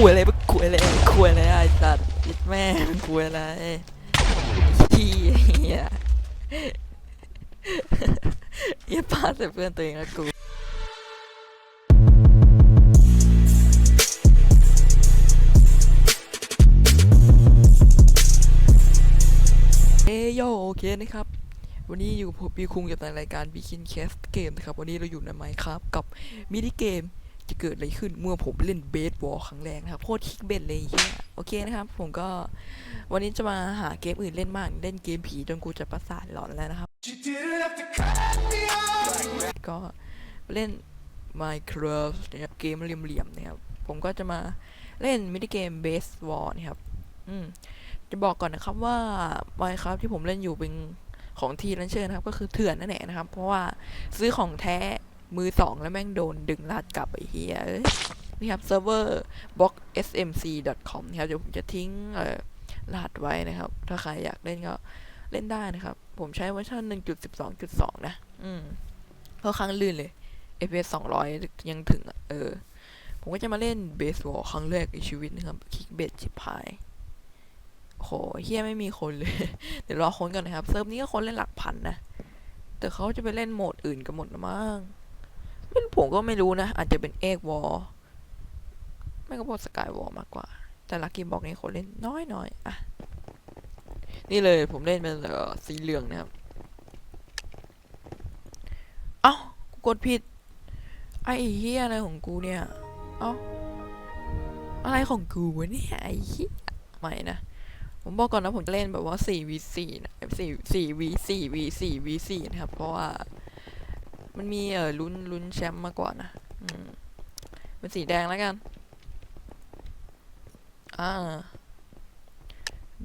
คุยอะไรมึงคุยอะไรคุยอะไรไอ้สัตว์ยิดแม่มึงคุยอะไรเฮียเฮียเฮียปาใส่เพื่อนตัวเองแล้วกูเอโยโอเคนะครับวันนี้อยู่กับผมปีคุงกับในรายการบิคินแคสเกมนะครับ วันนี้เราอยู่ในไมค์ครับกับมินิเกม จะเกิดอะไรขึ้นเมื่อผมเล่นเบสบอลครั้งแรกนะครับโคตรคิกเบสเลยเฮียโอเคนะครับ ผมก็วันนี้จะมาหาเกมอื่นเล่นมาก เล่นเกมผีจนกูจะประสาทหลอนแล้วนะครับ ก็เล่น Minecraft นะครับเกมเหลี่ยมๆนะครับ ผมก็จะมาเล่นมินิเกม Base War นะครับ อืมจะบอกก่อนนะครับว่า Minecraft ที่ผมเล่นอยู่เป็นของทีลันเชอร์นะครับ ก็คือเถื่อนนั่นแหละนะครับ เพราะว่าซื้อของแท้ มือสองแล้วแม่งโดนดึงลาดกลับไอ้เหี้ยนี่ครับเซิร์ฟเวอร์ boxsmc.com นะครับเดี๋ยวผมจะทิ้งเอ่อรหัสไว้นะครับ ถ้าใครอยากเล่นก็เล่นได้นะครับ ผมใช้เวอร์ชัน1.12.2 นะ อืมก็ครั้างลื่นเลย FPS 200 ยังถึงเออ ผมก็จะมาเล่นเบสบอลครั้งแรกในชีวิตนะครับ คิกเบสจิบพายโหเฮียไม่มีคนเลย เดี๋ยวรอคนก่อนนะครับ เซิร์ฟนี้ก็คนเล่นหลักพันนะ แต่เขาจะไปเล่นโหมดอื่นกันหมดละมั้ง ไม่รู้ผมก็ไม่รู้นะ อาจจะเป็นเอกวอลไม่ก็พวกสกายวอลมากกว่า แต่ลักกี้บอกนี่คนเล่นน้อยๆอยอะ นี่เลยผมเล่นเป็นสีเหลืองนะครับ เอ้า กูกดผิด ไอ้เฮียอะไรของกูเนี่ย เอ้า อะไรของกูวะเนี่ยไอ้เฮียไม่นะ ผมบอกก่อนนะผมจะเล่นแบบว่า 4v4 นะ 4 4v4 v4 v4 นะครับ เพราะว่า มันมีเออลุ้นลุ้นแชมป์มากกว่านะอืมเป็นสีแดงแล้วกันอ่า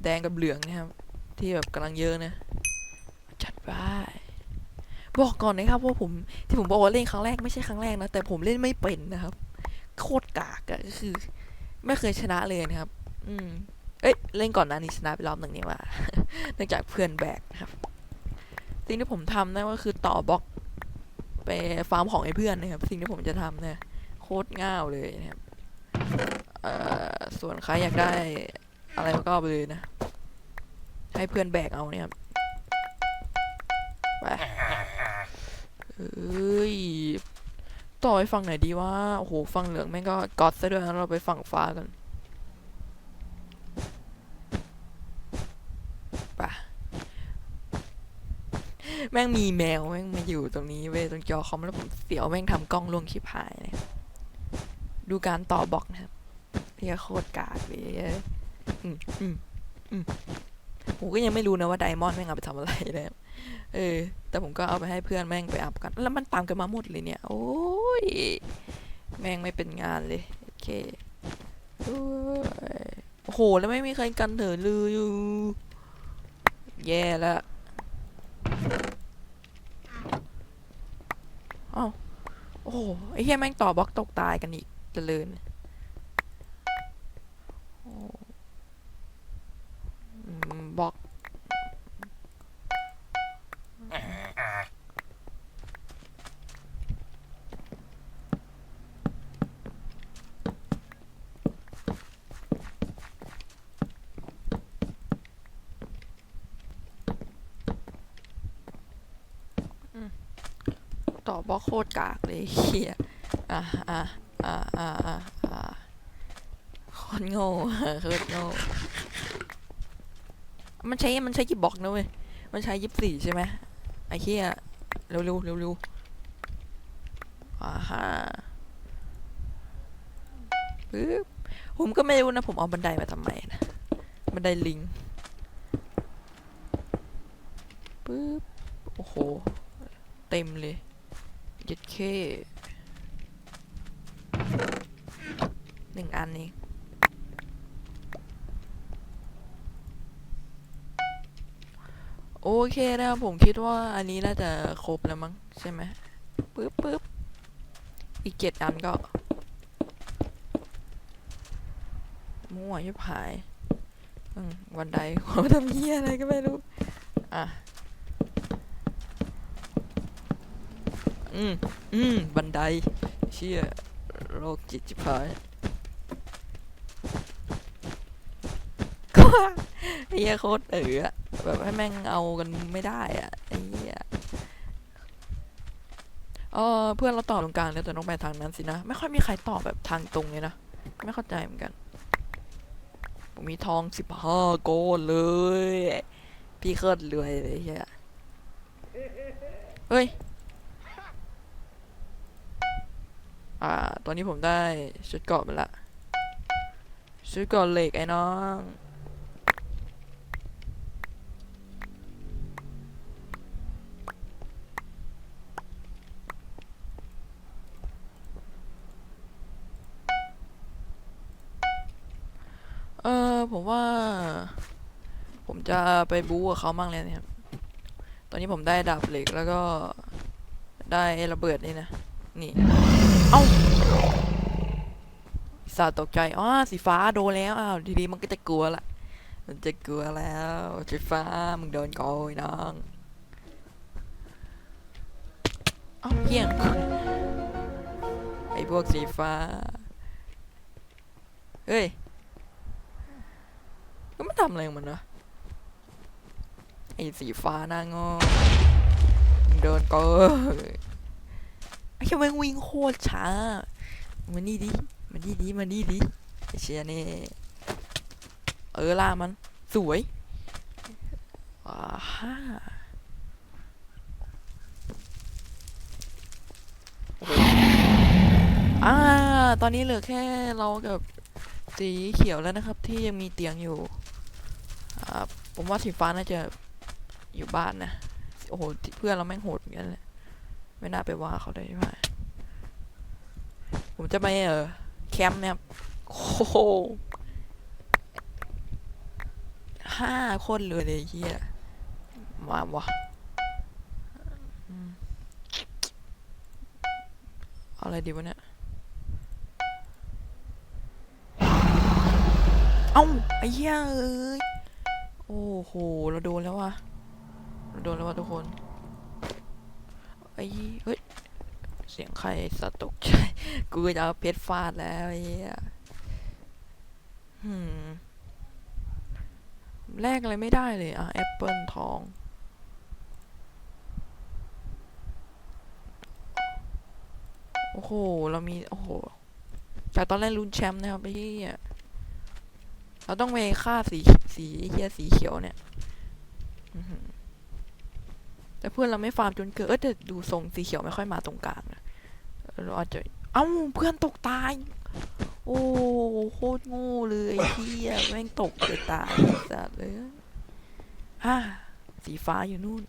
แดงกับเหลืองนะครับ ที่แบบกำลังเยอะนะ จัดไปบอกก่อนนะครับว่าผมที่ผมบอกว่าเล่นครั้งแรกไม่ใช่ครั้งแรกนะ แต่ผมเล่นไม่เป็นนะครับ โคตรกากอะก็คือ ไม่เคยชนะเลยนะครับ อืม เอ้ยเล่นก่อนนะนี่ชนะไปรอบหนึ่งนี่ว่าเนื่องจากเพื่อนแบกนะครับ สิ่งที่ผมทำนะก็คือต่อบล็อก ไปฟาร์มของไอ้เพื่อนนะครับ สิ่งที่ผมจะทำเนี่ยโคตรง่าวเลยนะครับส่วนใครอยากได้อะไรก็ไปเลยนะ ให้เพื่อนแบกเอาเนี่ยครับไปเอ้ยต่อไปฝั่งไหนดีวะโอ้โหฝั่งเหลืองแม่งก็กอตซะด้วยเราไปฝั่งฟ้ากันไปะ แม่งมีแมวแม่งมาอยู่ตรงนี้เว้ยตรงจอคอมแล้วผมเสียวแม่งทำกล้องลวงชิบหายเลยดูการต่อบล็อกนะครับเฮียโคตรกากเลยอืมอืมอืมผมก็ยังไม่รู้นะว่าไดมอนด์แม่งเอาไปทำอะไรนะเออ แต่ผมก็เอาไปให้เพื่อนแม่งไปอัพกัน แล้วมันตามกันมาหมดเลยเนี่ย โอ้ย แม่งไม่เป็นงานเลย โอเคโอ้ยโอ้โห แล้วไม่มีใครกันเถอะเลยอยู่ แย่แล้ว อ้าโอ้โหไอ้เหี้ยแม่งต่อบล็อกตกตายกันอีกเจริญบล็อก ต่ อบอกโคตรกากเลยเฮียอะอะอะอะอะอะโคตรโง่โคตรโง่มันใช้มันใช้กี่บล็อกนะเว้ยมันใช้ยี่สิบสี่ใช่ไหมไอ้เฮียเร็วเร็วเร็วเร็วอ่าฮะปึ๊บผมก็ไม่รู้นะ ผมเอาบันไดมาทำไมนะ บันไดลิงปึ๊บ โอ้โห เต็มเลย เย็ดเคหนึ่งอันนี้โอเคนะครับผมคิดว่าอันนี้น่าจะครบแล้วมั้งใช่ไหมปึ๊บปึ๊บอีกเจ็ดอันก็มั่วยิบหายวันใดผมทำเหี้ยอะไรก็ไม่รู้ อะ อืมอืมบันไดเชี่ยโรคจิตจิบหายไอ้เหี้ยโคตรเอ๋อแบบให้แม่งเอากันไม่ได้อะไอ้เหี้ยเออเพื่อนเราตอบตรงกลางแล้วแต่ต้องไปทางนั้นสินะ ไม่ค่อยมีใครตอบแบบทางตรงเลยนะ ไม่เข้าใจเหมือนกัน ผมมีทองสิบห้าโกลเลย พี่โคตรรวยเลยเฮียเฮ้ย อ่า ตอนนี้ผมได้ชุดเกาะมาละ ชุดเกาะเหล็กไอ้น้องเออผมว่า ผมจะไปบู๊กับเขามั่งเลยนะครับ ตอนนี้ผมได้ดาบเหล็กแล้วก็ได้ระเบิดนี่นะ นี่ เอ้าสาตกใจ อ๋อ สีฟ้าโดนแล้ว อ้าวทีนี้มันก็จะกลัวละ มันจะกลัวแล้ว สีฟ้า มึงโดนโกยน้องเอ้าเพี้ยง ไอ้พวกสีฟ้า เฮ้ย ก็ไม่ทำอะไรมันนะไอ้สีฟ้าหน้างอมึงโดนก็ อ้แค่แม่งวิ่งโคตรช้ามานี่ดิมานี่ดิมานี่ดิเชียนี่เออล่ามัน สวยอ่าฮ่าอ่า ตอนนี้เหลือแค่เรากับสีเขียวแล้วนะครับ ที่ยังมีเตียงอยู่อ่าผมว่าสีฟ้าน่าจะอยู่บ้านนะ โอ้โห เพื่อนเราแม่งโหดเหมือนกันเลย ไม่น่าไปว่าเขาได้ไหมผมจะไปเออแคมป์นะครับโอ้โหห้าคนเลยเลยเฮียมาวะอะไรดีวะเนี่ย เอ้าไอ้เหี้ยเอ้ย โอ้โห เราโดนแล้ววะเราโดนแล้ววะทุกคน ไอ้เฮ้ย เสียงใครสะตกใจกูจะเอาเพชรฟาดแล้วไอ้เหี้ยหืมแลกอะไรไม่ได้เลยอะแอปเปิลทอง โอ้โห เรามี โอ้โห จากตอนแรกลุ้นแชมป์นะครับไอ้เหี้ยเราต้องไปฆ่าสีสีเฮียสีเขียวเนี่ย อือหือ แต่เพื่อนเราไม่ฟาร์มจนเกิดเออแต่ดูทรงสีเขียวไม่ค่อยมาตรงกลางนะเราอาจจะเอ้าเพื่อนตกตาย โอ้โคตรโง่เลยเฮียแม่งตกเลยตายสัตว์เลยฮ่าสีฟ้าอยู่นู่น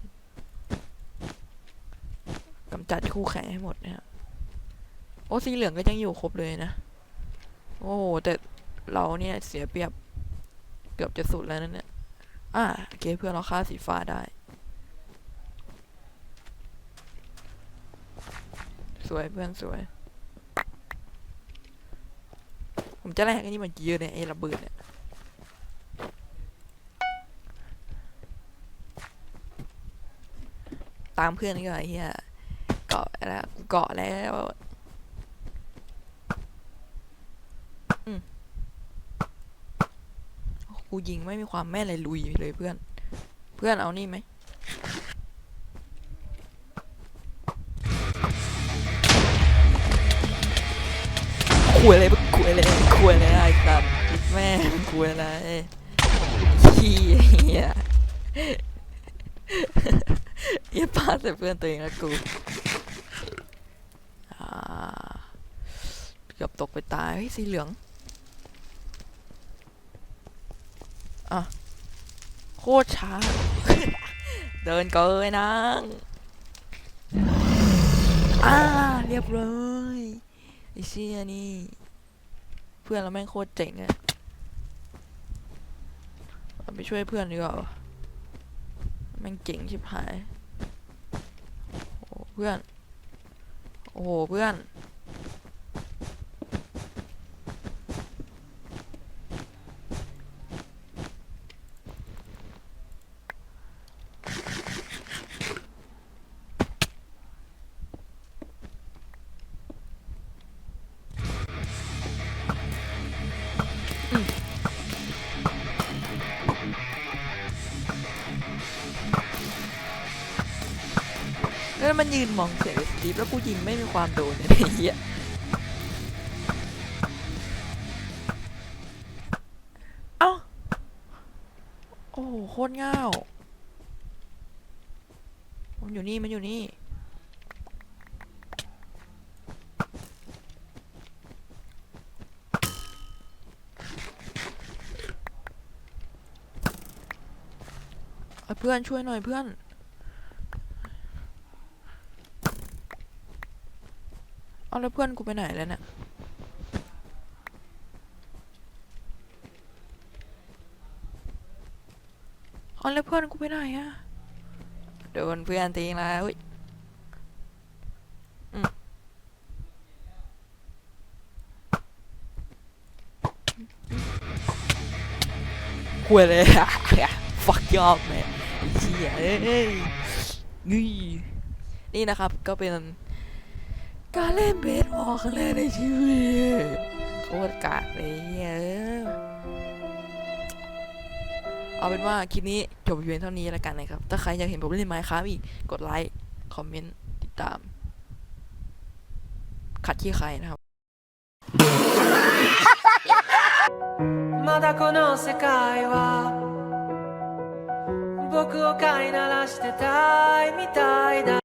กำจัดคู่แข่งให้หมดนะฮะโอ้สีเหลืองก็ยังอยู่ครบเลยนะ โอ้แต่เราเนี่ยเสียเปรียบเกือบจะสุดแล้วนั่นเนี่ยอ่าโอเคเพื่อนเราฆ่าสีฟ้าได้ วยเพื่อนสวย ผมจะแลกอันนี้มันเยอะเนี่ยไอ้ระเบิดเนี่ยตามเพื่อนนี่ก็ไอ้เหี้ยเกาะแล้วเกาะแล้วกูยิงไม่มีความแม่นเลยลุยเลยเพื่อน เพื่อนเอานี่ไหม คุยอะไรมึงคุยอะไรคุยอะไรไอ้สัตว์แม่งคุยอะไรเฮียเฮียเฮียปาใส่เพื่อนตัวเองแล้วกูเกือบตกไปตายเฮ้ยสีเหลืองอะโคตรช้า เดินเกยนางอ่าเรียบร้อย ไอเชี่ยนี่ เพื่อนเราแม่งโคตรเจ๋งอะไปช่วยเพื่อนดีกว่าแม่งเจ๋งชิบหาย โอ้เพื่อน โอ้โหเพื่อน มันยืนมองเสียงสตีฟแล้วกูยิงไม่มีความโดนเลยไอ้เหี้ยเอ้า โอ้โหโคตรง่าวมันอยู่นี่ มันอยู่นี่เพื่อนช่วยหน่อยเพื่อน เอาแล้วเพื่อนกูไปไหนแล้วเนี่ยเอาแล้วเพื่อนกูไปไหนอะโดนเพื่อนตีแล้วอุ๊ยอืมคุยเลยอะ fuck you up man ไอ้เหี้ยเอ้ยนี่นะครับก็เป็น การเล่นเบสบอลครั้งแรกในชีวิตโคตรกากเลยเออเอาเป็นว่าคลิปนี้จบเพียงเท่านี้แล้วกันนะครับ ถ้าใครอยากเห็นผมเล่นไมค์ครับอีก กดไลค์ คอมเมนต์ ติดตาม ขัดที่ใครนะครับ まだこの世界は僕を飼いならしてたいみたいだ